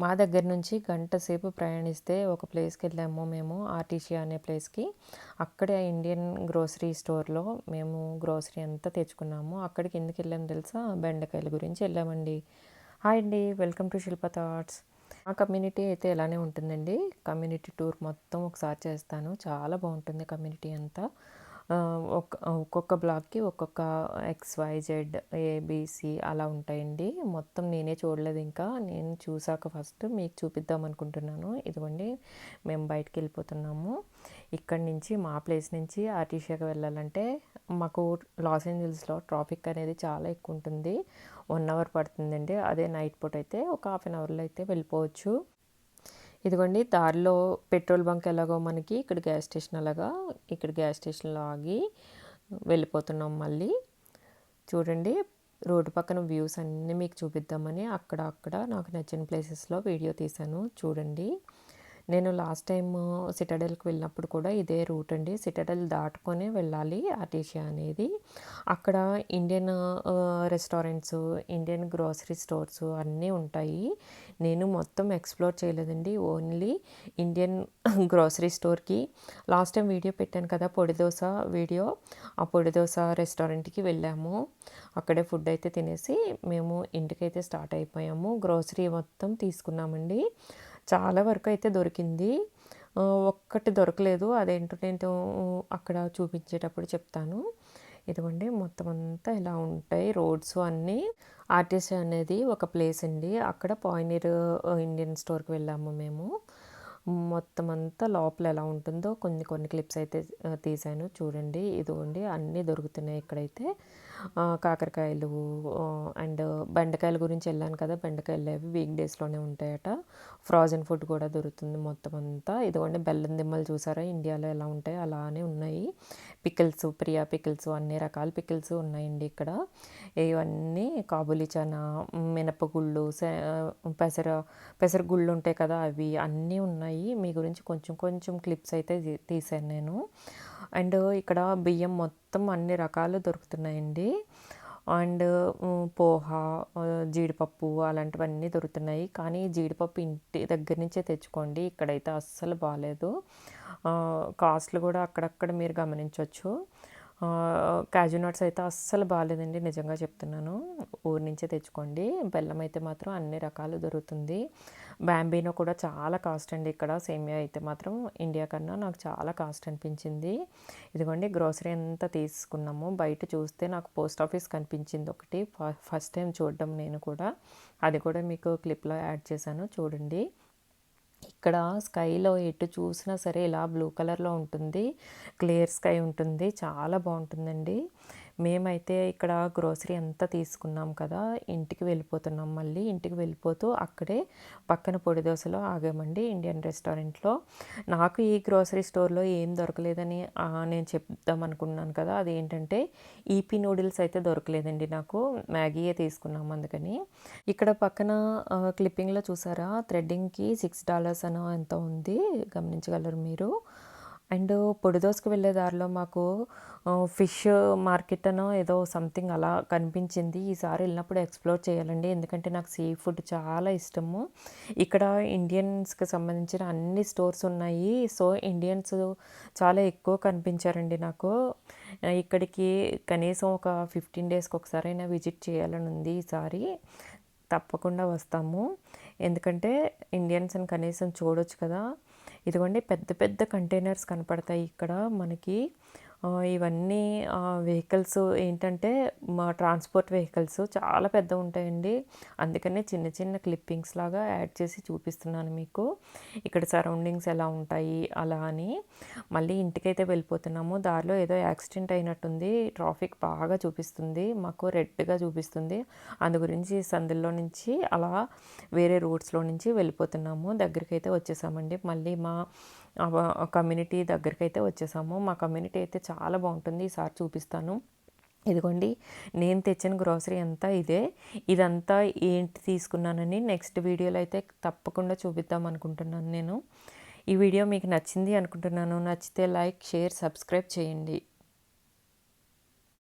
మా దగ్గర నుంచి గంట సేపు ప్రయాణిస్తే ఒక ప్లేస్కి వెళ్ళాము మేము ఆర్టీసీ అనే ప్లేస్కి. అక్కడే ఇండియన్ గ్రోసరీ స్టోర్లో మేము గ్రోసరీ అంతా తెచ్చుకున్నాము. అక్కడికి ఎందుకు వెళ్ళాము తెలుసా? బెండకాయల గురించి వెళ్ళామండి. హాయ్ అండి వెల్కమ్ టు శిల్ప థాట్స్. ఆ కమ్యూనిటీ అయితే ఇలానే ఉంటుందండి. కమ్యూనిటీ టూర్ మొత్తం ఒకసారి చేస్తాను. చాలా బాగుంటుంది కమ్యూనిటీ అంతా. ఒక్కొక్క బ్లాక్కి ఒక్కొక్క ఎక్స్ వై జెడ్ ఏబిసి అలా ఉంటాయండి. మొత్తం నేనే చూడలేదు ఇంకా. నేను చూసాక ఫస్ట్ మీకు చూపిద్దాం అనుకుంటున్నాను. ఇదిగోండి మేము బయటికి వెళ్ళిపోతున్నాము. ఇక్కడి నుంచి మా ప్లేస్ నుంచి ఆర్టీసీకి వెళ్ళాలంటే మాకు లాస్ ఏంజల్స్లో ట్రాఫిక్ అనేది చాలా ఎక్కువ ఉంటుంది. వన్ అవర్ పడుతుందండి. అదే నైట్ పూట అయితే ఒక హాఫ్ అన్ అవర్లో అయితే వెళ్ళిపోవచ్చు. ఇదిగోండి దారిలో పెట్రోల్ బంక్ ఎలాగో మనకి ఇక్కడ గ్యాస్ స్టేషన్ అలాగా ఇక్కడ గ్యాస్ స్టేషన్లో ఆగి వెళ్ళిపోతున్నాం మళ్ళీ. చూడండి రోడ్డు పక్కన వ్యూస్ అన్నీ మీకు చూపిద్దామని అక్కడ అక్కడ నాకు నచ్చిన ప్లేసెస్లో వీడియో తీశాను. చూడండి. నేను లాస్ట్ టైం సిటడల్కి వెళ్ళినప్పుడు కూడా ఇదే రూట్ అండి. సిటడల్ దాటుకొనే వెళ్ళాలి అటీషియా అనేది. అక్కడ Indian restaurants Indian grocery stores అన్నీ ఉంటాయి. నేను మొత్తం ఎక్స్ప్లోర్ చేయలేదండి. ఓన్లీ ఇండియన్ గ్రోసరీ స్టోర్కి లాస్ట్ టైం వీడియో పెట్టాను కదా పొడి దోశ వీడియో ఆ పొడి దోశ రెస్టారెంట్కి వెళ్ళాము. అక్కడే ఫుడ్ అయితే తినేసి మేము ఇంటికైతే స్టార్ట్ అయిపోయాము. గ్రోసరీ మొత్తం తీసుకున్నామండి. చాలా వరకు అయితే దొరికింది. ఒక్కటి దొరకలేదు. అదేంటో నేను అక్కడ చూపించేటప్పుడు చెప్తాను. ఇదిగోండి మొత్తం అంతా ఇలా ఉంటాయి. రోడ్స్ అన్నీ. ఆర్టీసీ అనేది ఒక ప్లేస్ అండి. అక్కడ పాయినీర్ ఇండియన్ స్టోర్కి వెళ్ళాము మేము. మొత్తం అంతా లోపల ఎలా ఉంటుందో కొన్ని కొన్ని క్లిప్స్ అయితే తీశాను. చూడండి ఇదిగోండి అన్నీ దొరుకుతున్నాయి ఇక్కడైతే. కాకరకాయలు అండ్ బెండకాయల గురించి వెళ్ళాను కదా బెండకాయలు అవి వీక్ డేస్లోనే ఉంటాయట. ఫ్రోజన్ ఫుడ్ కూడా దొరుకుతుంది మొత్తం అంతా ఇదిగోండి బెల్లం దిమ్మలు చూసారా? ఇండియాలో ఎలా ఉంటాయి అలానే ఉన్నాయి. పికిల్స్ ప్రియా పికిల్స్ అన్ని రకాల పికిల్స్ ఉన్నాయండి ఇక్కడ. ఇవన్నీ కాబూలి చనా మినపగుళ్ళు పెసర పెసర గుళ్ళు ఉంటాయి కదా అవి అన్నీ ఉన్నాయి. మీ గురించి కొంచెం కొంచెం క్లిప్స్ అయితే తీ- తీశాను నేను. అండ్ ఇక్కడ బియ్యం మొత్తం అన్ని రకాలు దొరుకుతున్నాయండి. అండ్ పోహా జీడిపప్పు అలాంటివన్నీ దొరుకుతున్నాయి. కానీ జీడిపప్పు ఇంటి దగ్గర నుంచే తెచ్చుకోండి. ఇక్కడైతే అస్సలు బాగాలేదు కాస్ట్లు కూడా అక్కడక్కడ మీరు గమనించవచ్చు క్యాజు నట్స్ అయితే అస్సలు బాగాలేదండి నిజంగా చెప్తున్నాను. ఊరి నుంచే తెచ్చుకోండి. బెల్లం అయితే మాత్రం అన్ని రకాలు దొరుకుతుంది. బ్యాంబీనో కూడా చాలా కాస్ట్ అండి ఇక్కడ. సేమియా అయితే మాత్రం ఇండియా కన్నా నాకు చాలా కాస్ట్ అనిపించింది. ఇదిగోండి గ్రోసరీ అంతా తీసుకున్నాము. బయట చూస్తే నాకు పోస్ట్ ఆఫీస్ కనిపించింది ఒకటి. ఫ- ఫస్ట్ టైం చూడడం నేను కూడా. అది కూడా మీకు క్లిప్లో యాడ్ చేశాను. చూడండి. ఇక్కడ స్కైలో ఎటు చూసినా సరే ఇలా బ్లూ కలర్లో ఉంటుంది. క్లియర్ స్కై ఉంటుంది. చాలా బాగుంటుందండి. మేమైతే ఇక్కడ గ్రోసరీ అంతా తీసుకున్నాం కదా ఇంటికి వెళ్ళిపోతున్నాం. మళ్ళీ ఇంటికి వెళ్ళిపోతూ అక్కడే పక్కన పొడి దోశలో ఆగామండి ఇండియన్ రెస్టారెంట్లో. నాకు ఈ గ్రోసరీ స్టోర్లో ఏం దొరకలేదని నేను చెప్దాం అనుకున్నాను కదా అదేంటంటే ఈపీ నూడిల్స్ అయితే దొరకలేదండి నాకు. మ్యాగీయే తీసుకున్నాం అందుకని. ఇక్కడ పక్కన క్లిప్పింగ్లో చూసారా థ్రెడ్డింగ్కి సిక్స్ డాలర్స్ అనో ఎంత ఉంది? గమనించగలరు మీరు. అండ్ పొడిదోసుకు వెళ్ళే దారిలో మాకు ఫిష్ మార్కెట్ అనో ఏదో సంథింగ్ అలా కనిపించింది. ఈసారి వెళ్ళినప్పుడు ఎక్స్ప్లోర్ చేయాలండి. ఎందుకంటే నాకు సీ ఫుడ్ చాలా ఇష్టము. ఇక్కడ ఇండియన్స్కి సంబంధించిన అన్ని స్టోర్స్ ఉన్నాయి. సో ఇండియన్స్ చాలా ఎక్కువ కనిపించారండి నాకు. ఇక్కడికి కనీసం ఒక ఫిఫ్టీన్ డేస్కి ఒకసారైనా విజిట్ చేయాలని ఉంది ఈసారి. తప్పకుండా వస్తాము. ఎందుకంటే ఇండియన్స్ అని కనీసం చూడొచ్చు కదా. ఇదిగోండి పెద్ద పెద్ద కంటైనర్స్ కనపడతాయి. ఇక్కడ మనకి ఇవన్నీ వెహికల్స్ ఏంటంటే మా ట్రాన్స్పోర్ట్ వెహికల్స్ చాలా పెద్ద ఉంటాయండి. అందుకనే చిన్న చిన్న క్లిప్పింగ్స్ లాగా యాడ్ చేసి చూపిస్తున్నాను మీకు. ఇక్కడ సరౌండింగ్స్ ఎలా ఉంటాయి అలా అని. మళ్ళీ ఇంటికైతే వెళ్ళిపోతున్నాము. దారిలో ఏదో యాక్సిడెంట్ అయినట్టుంది. ట్రాఫిక్ బాగా చూపిస్తుంది. మాకు రెడ్గా చూపిస్తుంది. అందు గురించి సందుల్లో నుంచి అలా వేరే రూట్స్లో నుంచి వెళ్ళిపోతున్నాము. దగ్గరికి అయితే వచ్చేసామండి. మళ్ళీ మా కమ్యూనిటీ దగ్గరికి అయితే వచ్చేసాము. మా కమ్యూనిటీ అయితే చాలా బాగుంటుంది. ఈసారి చూపిస్తాను. ఇదిగోండి నేను తెచ్చిన గ్రోసరీ అంతా ఇదే. ఇదంతా ఏంటి తీసుకున్నానని నెక్స్ట్ వీడియోలో అయితే తప్పకుండా చూపిద్దాం అనుకుంటున్నాను నేను. ఈ వీడియో మీకు నచ్చింది అనుకుంటున్నాను. నచ్చితే లైక్ షేర్ సబ్స్క్రైబ్ చేయండి.